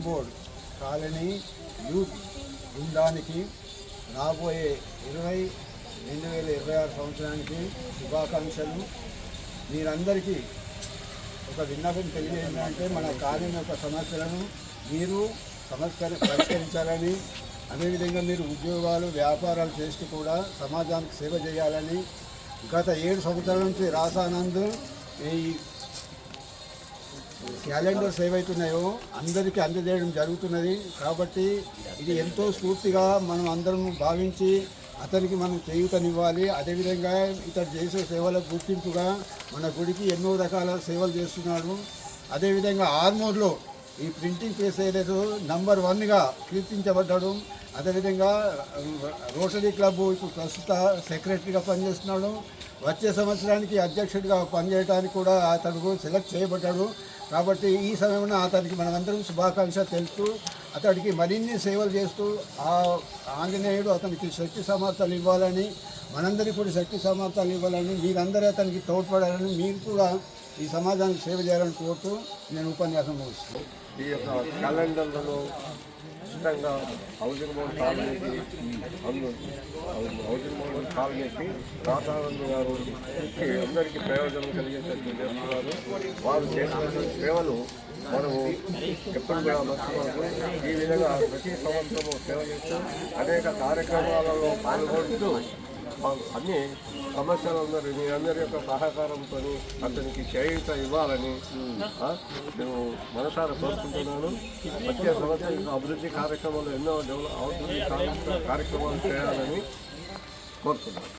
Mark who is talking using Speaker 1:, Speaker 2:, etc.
Speaker 1: Board colony youth బృందానికి రాబోయే ఇరవై రెండు వేల ఇరవై ఆరు సంవత్సరానికి శుభాకాంక్షలు. మీరందరికీ ఒక విన్నపం తెలియజేయాలంటే మన కాలనీ యొక్క సమస్యలను మీరు సమస్య పరిష్కరించాలని అదేవిధంగా మీరు ఉద్యోగాలు వ్యాపారాలు చేస్తూ కూడా సమాజానికి సేవ చేయాలని గత ఏడు సంవత్సరాల నుంచి రాసానంద్ ఈ క్యాలెండర్స్ ఏవైతున్నాయో అందరికీ అందజేయడం జరుగుతున్నది. కాబట్టి ఇది ఎంతో స్ఫూర్తిగా మనం అందరం భావించి అతనికి మనం చేయూతనివ్వాలి. అదేవిధంగా ఇతడు చేసే సేవలకు గుర్తింపుగా మన గుడికి ఎన్నో రకాల సేవలు చేస్తున్నాడు అదేవిధంగా ఆర్మూర్లో ఈ ప్రింటింగ్ ప్రెస్ ఏదైతే నంబర్ వన్గా కీర్తించబడ్డాడు అదేవిధంగా రోటరీ క్లబ్ ఇప్పుడు ప్రస్తుత సెక్రటరీగా పనిచేస్తున్నాడు. వచ్చే సంవత్సరానికి అధ్యక్షుడిగా పనిచేయడానికి కూడా అతడు సెలెక్ట్ చేయబడ్డాడు. కాబట్టి ఈ సమయంలో అతనికి మనమందరం శుభాకాంక్ష తెలుపుతూ అతడికి మరిన్ని సేవలు చేస్తూ ఆ ఆంజనేయుడు అతనికి శక్తి సమర్థాలు ఇవ్వాలని మనందరికీ కూడా శక్తి సమర్థాలు ఇవ్వాలని మీరందరూ అతనికి తోడ్పడాలని మీరు కూడా ఈ సమాజానికి సేవ చేయాలని కోరుతూ నేను ఉపన్యాసం ముగిస్తున్నాను.
Speaker 2: ఈ యొక్క క్యాలెండర్లలో సిద్ధంగా హౌసింగ్ బోర్డ్ కాలనీకి అందు హౌసింగ్ బోర్డ్ కాలనీకి రాసానంద గారు అందరికీ ప్రయోజనం కలిగేటట్టు చేస్తున్నారు. వారు చేసినటువంటి సేవలు మనము ఎప్పుడు కూడా మర్చిపోవద్దు ఈ విధంగా ప్రతి సంవత్సరము సేవ చేస్తూ అనేక కార్యక్రమాలలో పాల్గొంటూ అన్ని సమస్యలందరూ మీ అందరి యొక్క సహకారంతో అతనికి చేయుత ఇవ్వాలని మేము నేను మనసారా కోరుకుంటున్నాను. వచ్చే సంవత్సరం అభివృద్ధి కార్యక్రమాలు ఎన్నో డెవలప్ అభివృద్ధి కార్యక్రమాలు చేయాలని కోరుతున్నాను.